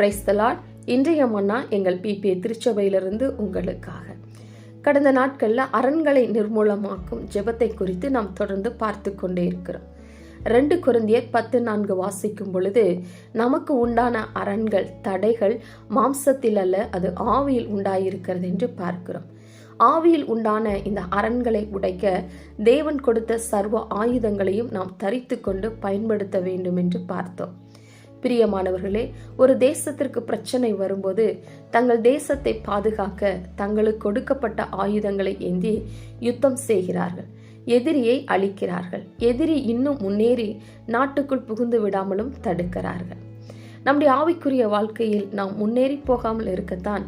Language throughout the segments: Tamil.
பிரைஸ்தலாட் இன்றைய மன்னா எங்கள் பிபிஏ திருச்சபையிலிருந்து உங்களுக்காக. கடந்த நாட்களில் அரண்களை நிர்மூலமாக்கும் ஜெபத்தை குறித்து நாம் தொடர்ந்து பார்த்து கொண்டே இருக்கிறோம். ரெண்டு குருந்தியர் பத்து நான்கு வாசிக்கும் பொழுது நமக்கு உண்டான அரண்கள் தடைகள் மாம்சத்தில் அல்ல அது ஆவியில் உண்டாயிருக்கிறது என்று பார்க்கிறோம். ஆவியில் உண்டான இந்த அரண்களை உடைக்க தேவன் கொடுத்த சர்வ ஆயுதங்களையும் நாம் தரித்து கொண்டு பயன்படுத்த வேண்டும் என்று பார்த்தோம். பிரியமானவர்களே ஒரு தேசத்திற்கு பிரச்சனை வரும்போது தங்கள் தேசத்தை பாதுகாக்க தங்களுக்கு கொடுக்கப்பட்ட ஆயுதங்களை ஏந்தி யுத்தம் செய்கிறார்கள். எதிரியை அழிக்கிறார்கள். எதிரி இன்னும் முன்னேறி நாட்டுக்குள் புகுந்து விடாமலும் தடுக்கிறார்கள். நம்முடைய ஆவிக்குரிய வாழ்க்கையில் நாம் முன்னேறி போகாமல் இருக்கத்தான்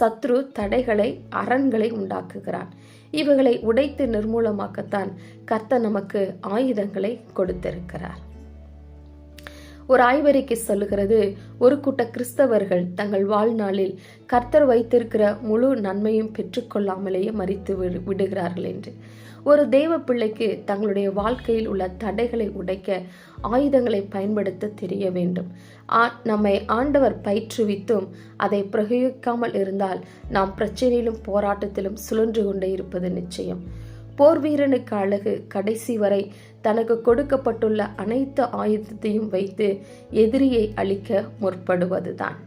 சத்ரு தடைகளை அரண்களை உண்டாக்குகிறான். இவைகளை உடைத்து நிர்மூலமாக்கத்தான் கர்த்த நமக்கு ஆயுதங்களை கொடுத்திருக்கிறார். ஒரு ஆய்வறிக்கை சொல்லுகிறது. ஒரு கூட்ட கிறிஸ்தவர்கள் தங்கள் வாழ்நாளில் கர்த்தர் வைத்திருக்கிற முழு நன்மையும் பெற்றுக்கொள்ளாமலேயே மறித்து விடுகிறார்கள் என்று. ஒரு தெய்வ பிள்ளைக்கு தங்களுடைய வாழ்க்கையில் உள்ள தடைகளை உடைக்க ஆயுதங்களை பயன்படுத்த தெரிய வேண்டும். ஆ- நம்மை ஆண்டவர் பயிற்றுவித்தும் அதை பிரயோகிக்காமல் இருந்தால் நாம் பிரச்சனையிலும் போராட்டத்திலும் சுழன்று கொண்டே இருப்பது நிச்சயம். போர் வீரனுக்கு அழகு. கடைசி வரை தனக்கு கொடுக்கப்பட்டுள்ள அனைத்து ஆயுதத்தையும் வைத்து எதிரியை அழிக்க முற்படுவதுதான்.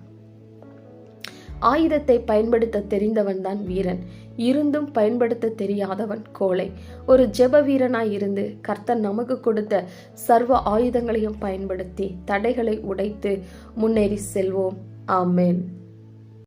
ஆயுதத்தை பயன்படுத்த தெரிந்தவன் தான் வீரன். இருந்தும் பயன்படுத்த தெரியாதவன் கோழை. ஒரு ஜெப வீரனாய் இருந்து கர்த்தன் நமக்கு கொடுத்த சர்வ ஆயுதங்களையும் பயன்படுத்தி தடைகளை உடைத்து முன்னேறி செல்வோம். ஆமேன்.